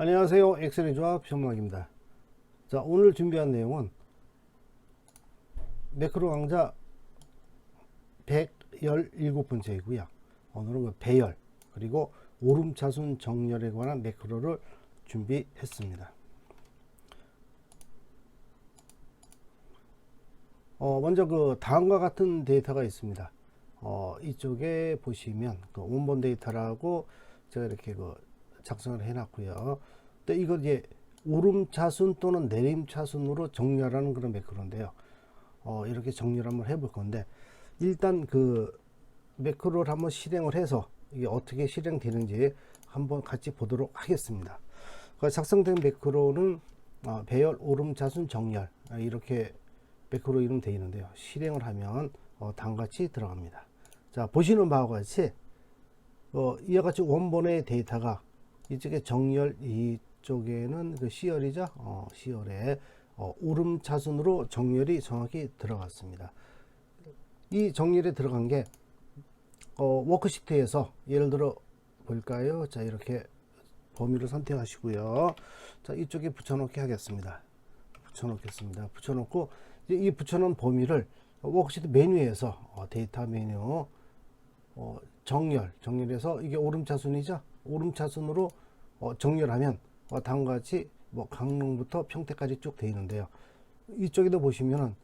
안녕하세요. 엑셀의 조합 현막입니다. 자, 오늘 준비한 내용은 매크로 강좌 117번째 이고요. 오늘은 그 배열 그리고 오름차순 정렬에 관한 매크로를 준비했습니다. 어, 먼저 그 다음과 같은 데이터가 있습니다. 어, 이쪽에 보시면 그 원본 데이터라고 제가 이렇게 그 작성을 해놨고요. 근데 이거 이제 오름차순 또는 내림차순으로 정렬하는 그런 매크로인데요. 어, 이렇게 정리를 한번 해볼 건데 일단 그 매크로를 한번 실행을 해서 이게 어떻게 실행되는지 한번 같이 보도록 하겠습니다. 그 작성된 매크로는 어, 배열 오름차순 정렬 아, 이렇게 매크로 이름 되어 있는데요. 실행을 하면 어, 다음같이 들어갑니다. 자 보시는 바와 같이 어, 이와 같이 원본의 데이터가 이쪽에 정렬 이쪽에는 그 C열이죠. 어, C열에 어, 오름차순으로 정렬이 정확히 들어갔습니다. 이 정렬에 들어간 게 어, 워크시트에서 예를 들어 볼까요? 자 이렇게 범위를 선택하시고요. 자 이쪽에 붙여놓게 하겠습니다. 붙여놓겠습니다. 붙여놓고 이제 이 붙여놓은 범위를 워크시트 메뉴에서 어, 데이터 메뉴 어, 정렬 정렬해서 이게 오름차순이죠. 오름차순으로 어, 정렬하면 어, 다음과 같이 뭐 강릉부터 평택까지 쭉 되어 있는데요. 이쪽에도 보시면은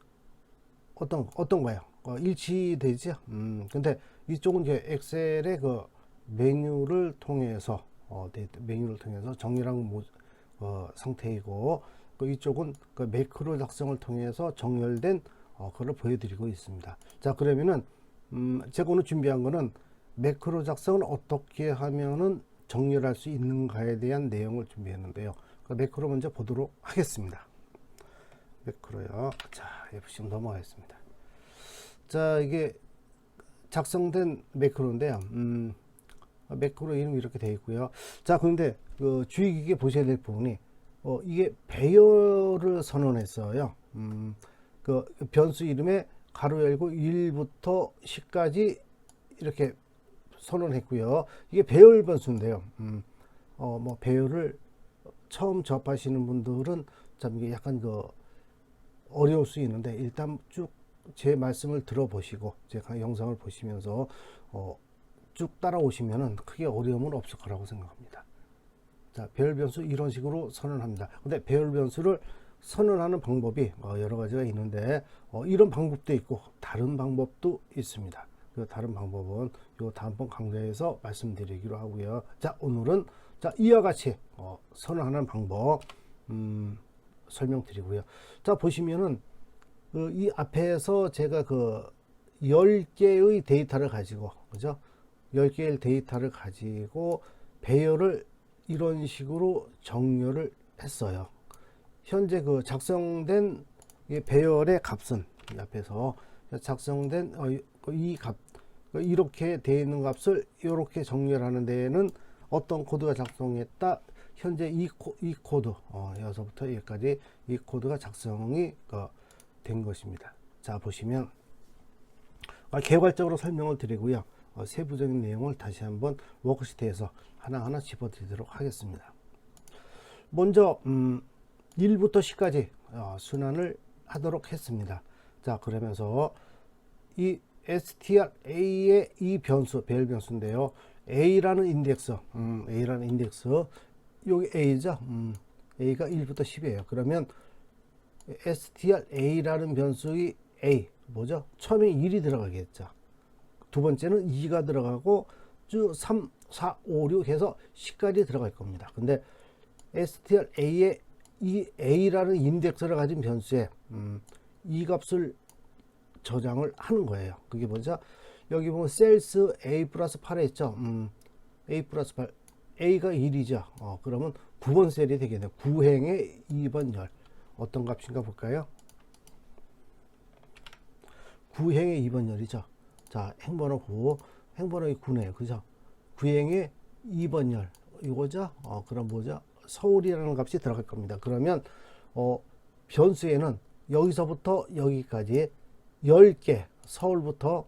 어떤 어떤 거예요? 어, 일치되죠. 음, 근데 이쪽은 이제 엑셀의 그 메뉴를 통해서 어, 메뉴를 통해서 정렬한 모, 어, 상태이고 그 이쪽은 그 매크로 작성을 통해서 정렬된 어, 그걸 보여드리고 있습니다. 자 그러면은 음, 제가 오늘 준비한 거는 매크로 작성을 어떻게 하면은 정렬할 수 있는가에 대한 내용을 준비했는데요. 그 매크로 먼저 보도록 하겠습니다. 매크로요. 자, F10 넘어가겠습니다. 자, 이게 작성된 매크로인데요. 음, 매크로 이름이 이렇게 되어 있고요. 자, 그런데 그 주의 깊게 보셔야 될 부분이 어, 이게 배열을 선언했어요. 음, 그 변수 이름에 가로 열고 1부터 10까지 이렇게 선언했고요. 이게 배열 변수인데요. 음, 어, 뭐 배열을 처음 접하시는 분들은 참 이게 약간 그 어려울 수 있는데 일단 쭉 제 말씀을 들어보시고 제가 영상을 보시면서 어, 쭉 따라오시면은 크게 어려움은 없을 거라고 생각합니다. 자, 배열 변수 이런 식으로 선언합니다. 근데 배열 변수를 선언하는 방법이 어, 여러 가지가 있는데 어, 이런 방법도 있고 다른 방법도 있습니다. 그 다른 방법은 요 다음번 강좌에서 말씀드리기로 하고요. 자, 오늘은 자, 이와 같이 어, 선언하는 방법 음, 설명드리고요. 자, 보시면은 그 이 앞에서 제가 그 10개의 데이터를 가지고 그죠? 10개의 데이터를 가지고 배열을 이런 식으로 정렬을 했어요. 현재 그 작성된 이 배열의 값은 이 앞에서 작성된 어, 이 값, 이렇게 되어 있는 값을 이렇게 정렬 하는 데에는 어떤 코드가 작성했다. 현재 이, 코, 이 코드, 어, 여기서부터 여기까지 이 코드가 작성이 어, 된 것입니다. 자, 보시면 아, 개괄적으로 설명을 드리고요. 어, 세부적인 내용을 다시 한번 워크시트에서 하나하나 집어드리도록 하겠습니다. 먼저 음, 1부터 10까지 어, 순환을 하도록 했습니다. 자 그러면서 이 strA의 이 변수 배열 변수인데요. A라는 인덱스 음, A라는 인덱스 여기 A죠. 음, A가 1부터 10이에요. 그러면 strA라는 변수의 A 뭐죠? 처음에 1이 들어가겠죠. 두 번째는 2가 들어가고 쭉 3, 4, 5, 6 해서 10까지 들어갈 겁니다. 근데 strA의 이 A라는 인덱스를 가진 변수에 음, 이 값을 저장을 하는 거예요. 그게 뭐죠? 여기 보면 셀스 A 플러스 8에 있죠. 음, A 플러스 8 A가 1이죠. 어, 그러면 9번 셀이 되겠네요. 9행의 2번 열 어떤 값인가 볼까요? 9행의 2번 열이죠. 자, 행번호 9, 행번호의 9네요. 그죠? 9행의 2번 열 이거죠? 어, 그럼 뭐죠? 서울이라는 값이 들어갈 겁니다. 그러면 어, 변수에는 여기서부터 여기까지 10개 서울부터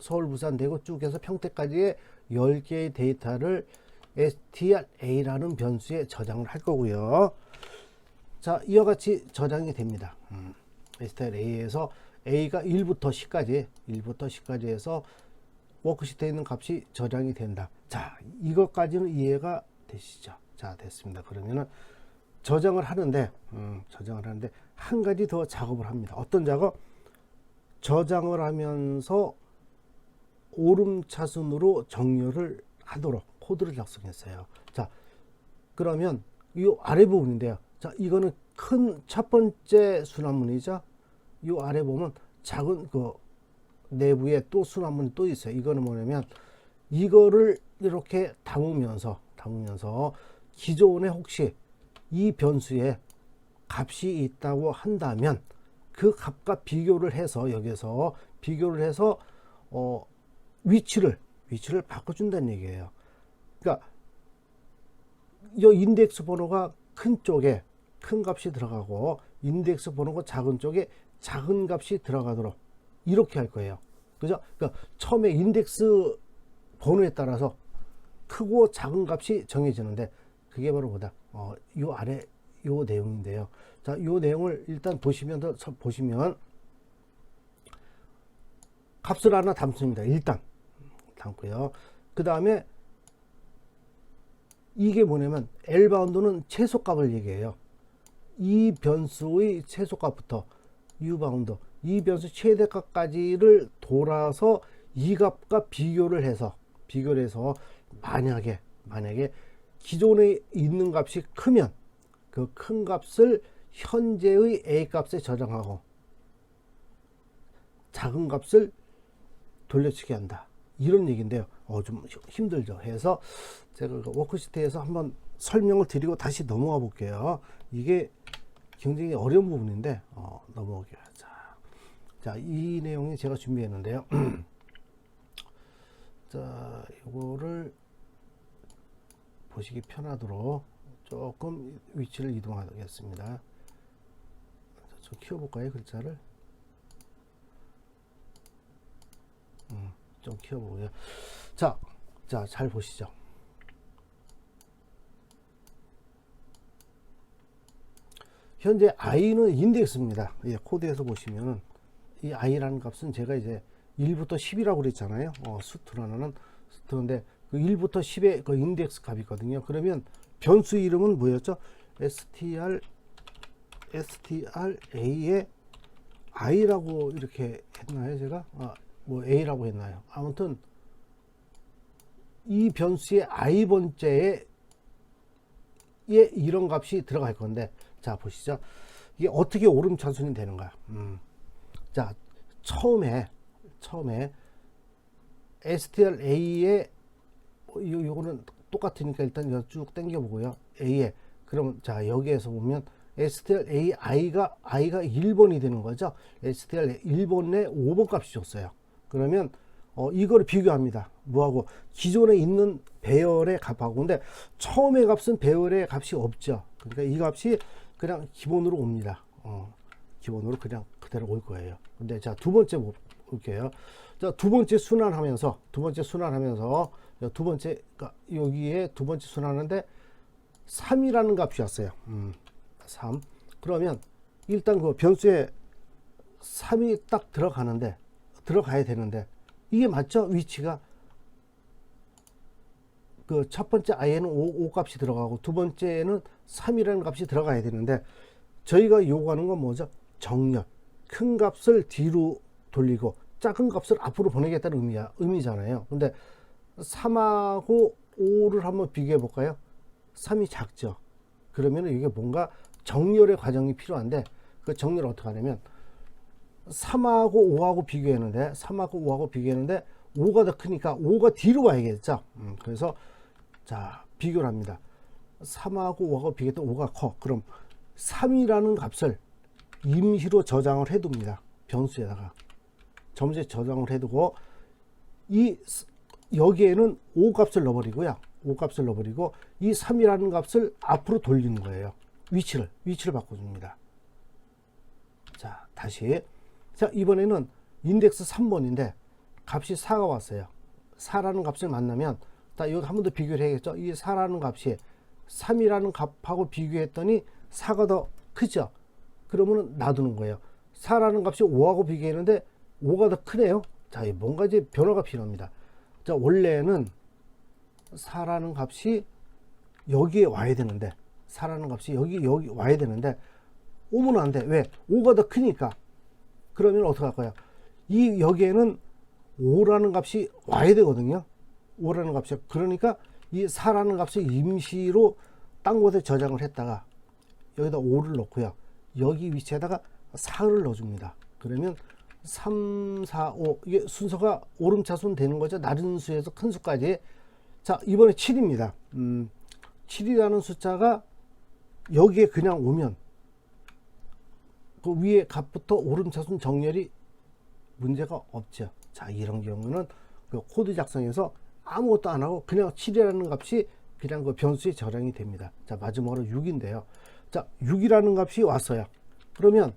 서울 부산 대구 쭉 해서 평택까지의 10개의 데이터를 stra라는 변수에 저장을 할 거고요. 자, 이와 같이 저장이 됩니다. 음, stra에서 a가 1부터 10까지, 1부터 10까지 해서 워크시트에 있는 값이 저장이 된다. 자, 이것까지는 이해가 되시죠? 자, 됐습니다. 그러면은 저장을 하는데, 음, 저장을 하는데 한 가지 더 작업을 합니다. 어떤 작업? 저장을 하면서 오름차순으로 정렬을 하도록 코드를 작성했어요. 자, 그러면 이 아래 부분인데요. 자, 이거는 큰 첫 번째 순환문이죠. 이 아래 보면 작은 그 내부에 또 순환문이 또 있어요. 이거는 뭐냐면 이거를 이렇게 담으면서 담으면서 기존에 혹시 이 변수에 값이 있다고 한다면 그 값과 비교를 해서 여기서 비교를 해서 어 위치를 위치를 바꿔준다는 얘기예요. 그러니까 이 인덱스 번호가 큰 쪽에 큰 값이 들어가고 인덱스 번호가 작은 쪽에 작은 값이 들어가도록 이렇게 할 거예요. 그죠? 그러니까 처음에 인덱스 번호에 따라서 크고 작은 값이 정해지는데 그게 바로 뭐다? 어, 요 아래 요 내용인데요. 자, 요 내용을 일단 보시면 보시면 값을 하나 담습니다. 일단 담고요. 그 다음에 이게 뭐냐면 L 바운드는 최소값을 얘기해요. 이 변수의 최소값부터 U 바운드 이 변수 최대값까지를 돌아서 이 값과 비교를 해서 비교를 해서 만약에 만약에 기존에 있는 값이 크면 그 큰 값을 현재의 A 값에 저장하고 작은 값을 돌려치게 한다. 이런 얘기인데요. 어, 좀 힘- 힘들죠. 해서 제가 그 워크시트에서 한번 설명을 드리고 다시 넘어가 볼게요. 이게 굉장히 어려운 부분인데, 어, 넘어오게 하자. 자, 이 내용이 제가 준비했는데요. 자, 이거를 보시기 편하도록 조금 위치를 이동하겠습니다. 자, 좀 키워볼까요, 글자를? 음, 좀 키워보고요. 자, 자, 잘 보시죠. 현재 i는 인덱스입니다. 예, 코드에서 보시면은 이 i라는 값은 제가 이제 1부터 10이라고 그랬잖아요. 어, 수트라는 수트인데 그 1부터 10의 그 인덱스 값이거든요. 그러면 변수 이름은 뭐였죠? str stra의 i라고 이렇게 했나요, 제가? 아, 뭐 a라고 했나요? 아무튼 이 변수의 i 번째에 에 이런 값이 들어갈 건데 자 보시죠 이게 어떻게 오름 차순이 되는가 음. 자 처음에 처음에 strA에 요, 요거는 똑같으니까 일단 쭉 당겨 보고요 A에 그러면 자 여기에서 보면 str i가 i가 1번이 되는 거죠 str 1번에 5번 값이 줬어요 그러면 어, 이거를 비교합니다. 뭐하고 기존에 있는 배열의 값하고 근데 처음의 값은 배열의 값이 없죠. 그러니까 이 값이 그냥 기본으로 옵니다. 어, 기본으로 그냥 그대로 올 거예요. 근데 자 두 번째 뭐 볼게요. 자 두 번째 순환하면서 두 번째 순환하면서 두 번째 그러니까 여기에 두 번째 순환하는데 3이라는 값이 왔어요. 음, 3. 그러면 일단 그 변수에 3이 딱 들어가는데 들어가야 되는데 이게 맞죠? 위치가 그 첫 번째 i에는 5, 5 값이 들어가고 두 번째는 3이라는 값이 들어가야 되는데 저희가 요구하는 건 뭐죠? 정렬. 큰 값을 뒤로 돌리고 작은 값을 앞으로 보내겠다는 의미야, 의미잖아요. 근데 3하고 5를 한번 비교해 볼까요? 3이 작죠. 그러면 이게 뭔가 정렬의 과정이 필요한데 그 정렬을 어떻게 하냐면 3하고 5하고 비교했는데 3하고 5하고 비교했는데 5가 더 크니까 5가 뒤로 가야겠죠. 음, 그래서 자 비교를 합니다. 3하고 5하고 비교했던 5가 커. 그럼 3이라는 값을 임시로 저장을 해둡니다. 변수에다가 점수에 저장을 해두고 이 스- 여기에는 5 값을 넣어버리고요. 5 값을 넣어버리고 이 3이라는 값을 앞으로 돌리는 거예요. 위치를 위치를 바꿔줍니다. 자 다시 자 이번에는 인덱스 3번인데 값이 4가 왔어요 4라는 값을 만나면 자, 여기 한번 더 비교를 해야겠죠. 이 4라는 값이 3이라는 값하고 비교했더니 4가 더 크죠. 그러면 놔두는 거예요. 4라는 값이 5하고 비교했는데 5가 더 크네요. 자, 이 뭔가 이제 변화가 필요합니다. 자, 원래는 4라는 값이 여기에 와야 되는데 4라는 값이 여기 여기 와야 되는데 오면 안 돼. 왜? 5가 더 크니까. 그러면 어떻게 할 거야? 이 여기에는 5라는 값이 와야 되거든요. 5라는 값이. 그러니까 이 4라는 값을 임시로 딴 곳에 저장을 했다가 여기다 5를 넣고요. 여기 위치에다가 4를 넣어줍니다. 그러면 3, 4, 5 이게 순서가 오름차순 되는 거죠. 낮은 수에서 큰 수까지. 자 이번에 7입니다. 음, 7이라는 숫자가 여기에 그냥 오면 그 위에 값부터 오름차순 정렬이 문제가 없죠. 자 이런 경우는 그 코드 작성에서 아무것도 안 하고 그냥 7이라는 값이 그냥 그 변수에 저장이 됩니다. 자 마지막으로 6인데요. 자 6이라는 값이 왔어요. 그러면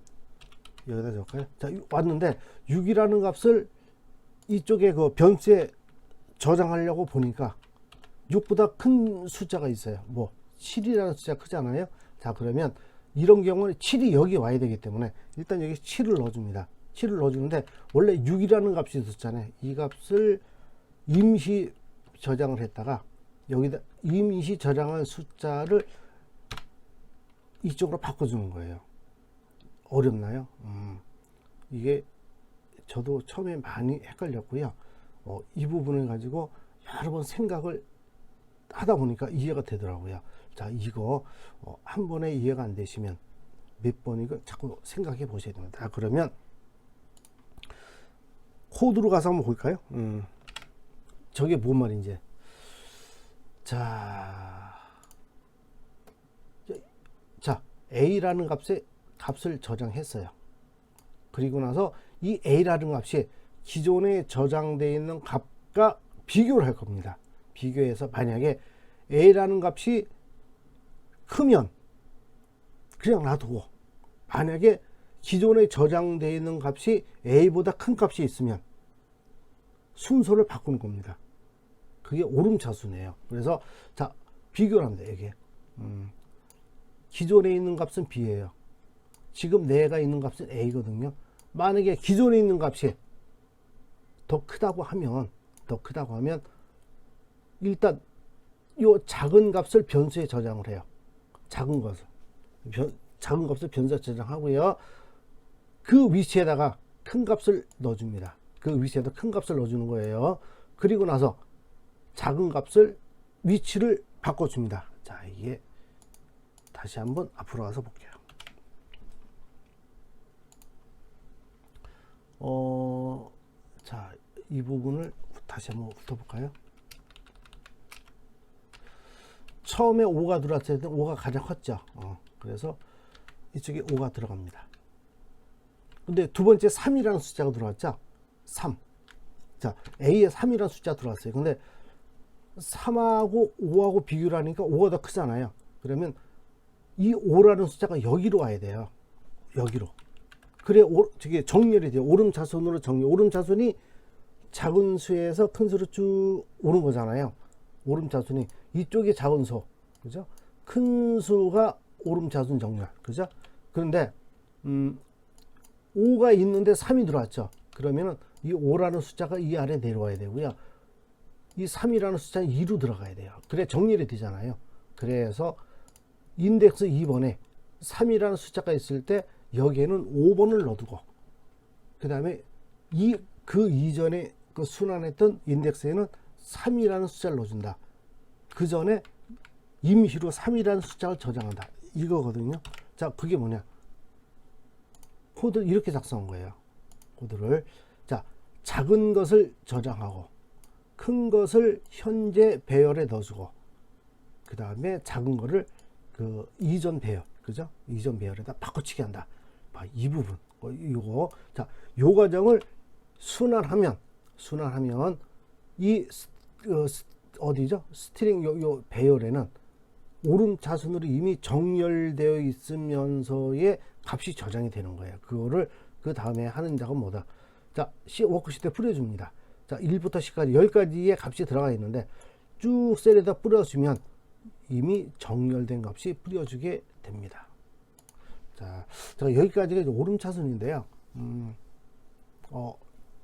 여기다 적을까요? 자 유- 왔는데 6이라는 값을 이쪽에 그 변수에 저장하려고 보니까 6보다 큰 숫자가 있어요. 뭐 7이라는 숫자 크잖아요. 자 그러면 이런 경우는 7이 여기 와야 되기 때문에 일단 여기 7을 넣어줍니다. 7을 넣어주는데 원래 6이라는 값이 있었잖아요. 이 값을 임시 저장을 했다가 여기다 임시 저장한 숫자를 이쪽으로 바꿔주는 거예요. 어렵나요? 음, 이게 저도 처음에 많이 헷갈렸고요. 어, 이 부분을 가지고 여러 번 생각을 하다 보니까 이해가 되더라고요. 자, 이거 어, 한 번에 이해가 안 되시면 몇 번이고 자꾸 생각해 보셔야 됩니다. 자, 그러면 코드로 가서 한번 볼까요? 음, 저게 뭔 말인지. 자, 자, A라는 값에 값을 저장했어요. 그리고 나서 이 A라는 값이 기존에 저장되어 있는 값과 비교를 할 겁니다. 비교해서 만약에 A라는 값이 크면 그냥 놔두고 만약에 기존에 저장되어 있는 값이 A보다 큰 값이 있으면 순서를 바꾸는 겁니다. 그게 오름차수네요. 그래서 자 비교를 합니다. 이게 음, 기존에 있는 값은 B예요. 지금 내가 있는 값은 A거든요. 만약에 기존에 있는 값이 더 크다고 하면 더 크다고 하면 일단 요 작은 값을 변수에 저장을 해요. 작은 것을 변, 작은 값을 변수에 저장하고요. 그 위치에다가 큰 값을 넣어줍니다. 그 위치에다 큰 값을 넣어주는 거예요. 그리고 나서 작은 값을 위치를 바꿔줍니다. 자 이게 다시 한번 앞으로 가서 볼게요. 어, 자, 이 부분을 다시 한번 훑어볼까요? 처음에 5가 들어왔을 때 5가 가장 컸죠. 어, 그래서 이쪽에 5가 들어갑니다. 근데 두 번째 3이라는 숫자가 들어왔죠. 3. 자, A에 3이라는 숫자 들어왔어요. 근데 3하고 5하고 비교를 하니까 5가 더 크잖아요. 그러면 이 5라는 숫자가 여기로 와야 돼요. 여기로. 그래 오, 저게 정렬이 돼요. 오름차순으로 정렬. 오름차순이 작은 수에서 큰 수로 쭉 오는 거잖아요. 오름차순이 이쪽이 작은 수, 그죠? 큰 수가 오름차순 정렬, 그죠? 그런데 음, 5가 있는데 3이 들어왔죠. 그러면은 이 5라는 숫자가 이 아래 내려와야 되고요. 이 3이라는 숫자는 2로 들어가야 돼요. 그래 정렬이 되잖아요. 그래서 인덱스 2번에 3이라는 숫자가 있을 때 여기에는 5번을 넣어두고 그 다음에 이 그 이전에 그 순환했던 인덱스에는 3이라는 숫자를 넣어준다. 그 전에 임시로 3이라는 숫자를 저장한다. 이거거든요. 자, 그게 뭐냐? 코드 이렇게 작성한 거예요. 코드를 자 작은 것을 저장하고 큰 것을 현재 배열에 넣어주고 그 다음에 작은 거를 그 이전 배열 그죠? 이전 배열에다 바꿔치기 한다. 봐, 이 부분 어, 이거 자 요 과정을 순환하면 순환하면 이 스- 어, 스- 어디죠? 스트링 요, 요 배열에는 오름 차순으로 이미 정렬되어 있으면서의 값이 저장이 되는 거예요. 그거를 그 다음에 하는 작은 뭐다? 자, 시 워크시트에 뿌려줍니다. 자, 1부터 10까지 10가지의 값이 들어가 있는데 쭉 셀에다 뿌려주면 이미 정렬된 값이 뿌려주게 됩니다. 자, 제가 여기까지가 이제 오름차순인데요. 음, 어,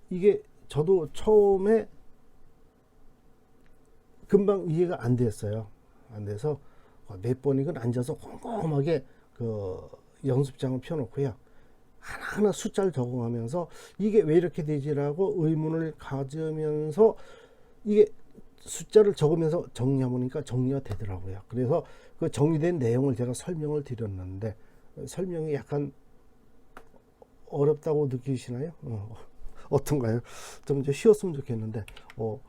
이게 저도 처음에 금방 이해가 안 됐어요. 안 돼서 몇 번이건 앉아서 꼼꼼하게 그 연습장을 펴놓고요. 하나하나 숫자를 적어가면서 이게 왜 이렇게 되지라고 의문을 가지면서 이게 숫자를 적으면서 정리해보니까 정리가 되더라고요. 그래서 그 정리된 내용을 제가 설명을 드렸는데 설명이 약간 어렵다고 느끼시나요? 어, 어떤가요? 좀 이제 쉬웠으면 좋겠는데 어,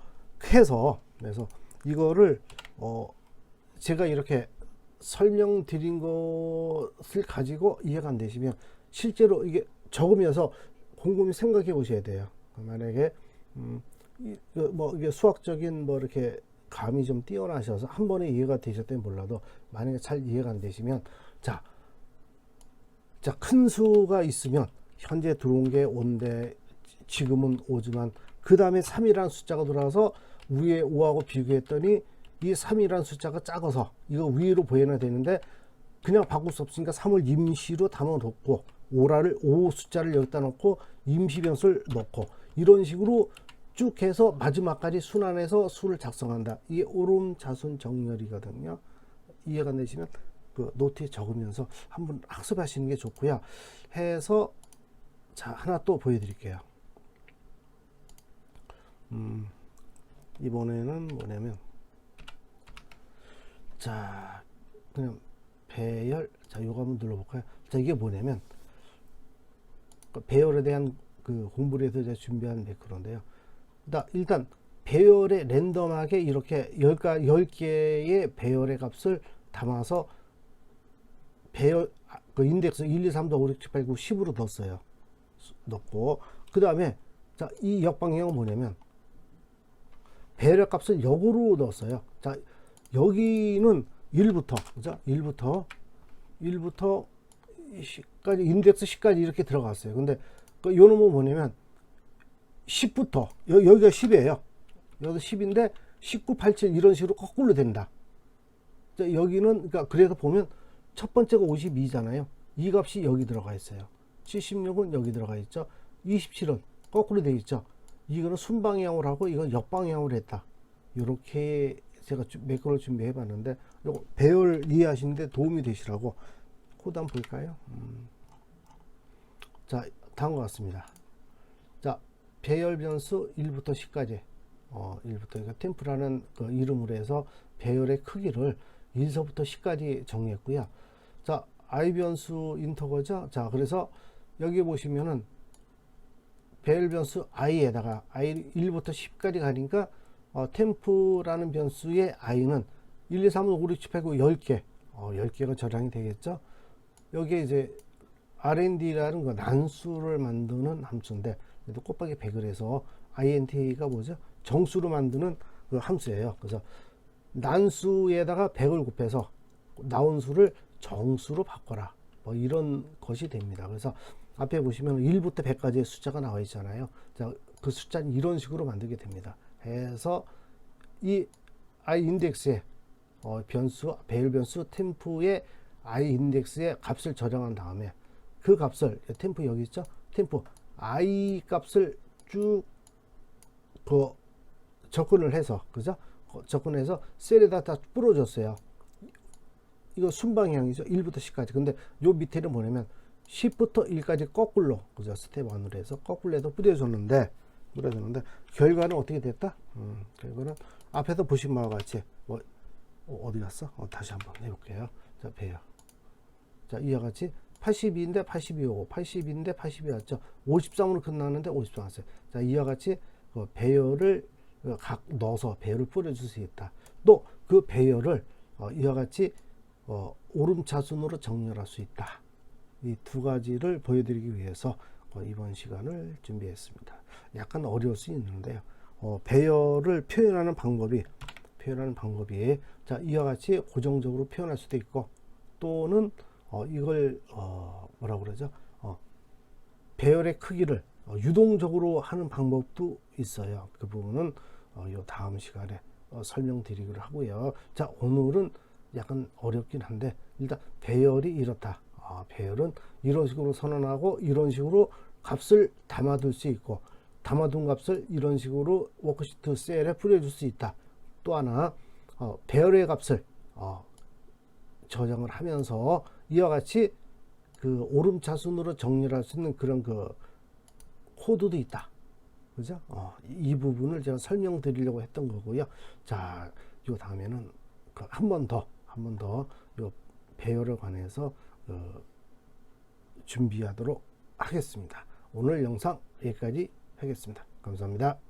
해서 그래서 이거를 어, 제가 이렇게 설명드린 것을 가지고 이해가 안 되시면 실제로 이게 적으면서 곰곰이 생각해 보셔야 돼요. 만약에 음, 이, 그뭐 이게 수학적인 뭐 이렇게 감이 좀 뛰어나셔서 한 번에 이해가 되셨다면 몰라도 만약에 잘 이해가 안 되시면 자, 자 큰 수가 있으면 현재 들어온 게 5인데 지금은 5지만 그 다음에 3이라는 숫자가 들어와서 위에 5하고 비교했더니 이 3이라는 숫자가 작아서 이거 위로 보여야 되는데 그냥 바꿀 수 없으니까 3을 임시로 담아놓고 5라를 5 숫자를 여기다 놓고 임시 변수를 넣고 이런 식으로 쭉 해서 마지막까지 순환해서 수를 작성한다. 이게 오름 자순 정렬이거든요. 이해가 안 되시면 그 노트에 적으면서 한번 학습하시는 게 좋고요. 해서 자 하나 또 보여드릴게요. 음, 이번에는 뭐냐면 자 그냥 배열 자 요거 한번 눌러볼까요? 자 이게 뭐냐면 그 배열에 대한 그 공부를 해서 제가 준비한 매크로인데요. 일단, 배열에 랜덤하게 이렇게 10가, 10개의 배열의 값을 담아서 배열 아, 그 인덱스 1, 2, 3, 4, 5, 6, 7, 8, 9, 10으로 넣었어요. 넣고 그 다음에 자 이 역방향은 뭐냐면 배열 값을 역으로 넣었어요. 자 여기는 1부터 그죠? 1부터 1부터 10까지 인덱스 10까지 이렇게 들어갔어요. 근데 그 요놈은 뭐냐면 10부터 여, 여기가 10이에요. 여기서 10인데 19, 87 이런 식으로 거꾸로 된다. 자, 여기는 그러니까 그래서 보면 첫 번째가 52잖아요. 이 값이 여기 들어가 있어요. 76은 여기 들어가 있죠. 27은 거꾸로 돼 있죠. 이거는 순방향으로 하고 이건 역방향으로 했다. 이렇게 제가 몇 개를 준비해 봤는데 요거 배열 이해하시는데 도움이 되시라고 코드 한번 볼까요? 음. 자, 다음과 같습니다. 자, 배열 변수 1부터 10까지 어, 1부터 그러니까 템프라는 그 이름으로 해서 배열의 크기를 1서부터 10까지 정했고요. 자, i 변수 인터거죠. 자, 그래서 여기 보시면은 배열 변수 i에다가 i 1부터 10까지 가니까 어, 템프라는 변수의 i는 1, 2, 3, 4, 5, 6, 7, 8, 9, 10개. 어, 10개가 저장이 되겠죠. 여기에 이제 R&D라는 거 난수를 만드는 함수인데 그래도 곱하기 100을 해서 int가 뭐죠? 정수로 만드는 그 함수예요. 그래서 난수에다가 100을 곱해서 나온 수를 정수로 바꿔라. 뭐 이런 것이 됩니다. 그래서 앞에 보시면 1부터 100까지의 숫자가 나와 있잖아요. 자, 그 숫자는 이런 식으로 만들게 됩니다. 해서 이 i 인덱스에 어, 변수 배열 변수 템프의 i 인덱스의 값을 저장한 다음에 그 값을 템프 여기 있죠? 템프 i 값을 쭉 그 접근을 해서 그죠? 어, 접근해서 셀에다 다 뿌려줬어요. 이거 순방향이죠. 1부터 10까지. 근데 요 밑에는 뭐냐면 10부터 1까지 거꾸로 그죠? 스텝 1으로 해서 거꾸로 해서 뿌려줬는데 뿌려줬는데 결과는 어떻게 됐다? 음, 결과는 앞에서 보신 바와 같이 뭐 어, 디 갔어? 어, 다시 한번 해볼게요. 자, 배요. 자, 이와 같이 82인데 82 오고 80인데 82 왔죠. 53으로 끝났는데 53 왔어요. 자, 이와 같이 그 배열을 각 넣어서 배열을 뿌려줄 수 있다. 또 그 배열을 어, 이와 같이 어, 오름차순으로 정렬할 수 있다. 이 두 가지를 보여드리기 위해서 어, 이번 시간을 준비했습니다. 약간 어려울 수 있는데요. 어, 배열을 표현하는 방법이 표현하는 방법이 자 이와 같이 고정적으로 표현할 수도 있고 또는 어, 이걸 어, 뭐라 그러죠? 어, 배열의 크기를 어, 유동적으로 하는 방법도 있어요. 그 부분은 어, 요 다음 시간에 어, 설명드리기로 하고요. 자, 오늘은 약간 어렵긴 한데 일단 배열이 이렇다. 아, 배열은 이런 식으로 선언하고 이런 식으로 값을 담아둘 수 있고 담아둔 값을 이런 식으로 워크시트 셀에 뿌려줄 수 있다. 또 하나 어, 배열의 값을 어, 저장을 하면서 이와 같이 그 오름차순으로 정리할 수 있는 그런 그 코드도 있다. 그죠? 어, 이 부분을 제가 설명드리려고 했던 거고요. 자, 요 다음에는 그 한번 더, 한 번더요 배열에 관해서 어, 준비하도록 하겠습니다. 오늘 영상 여기까지 하겠습니다. 감사합니다.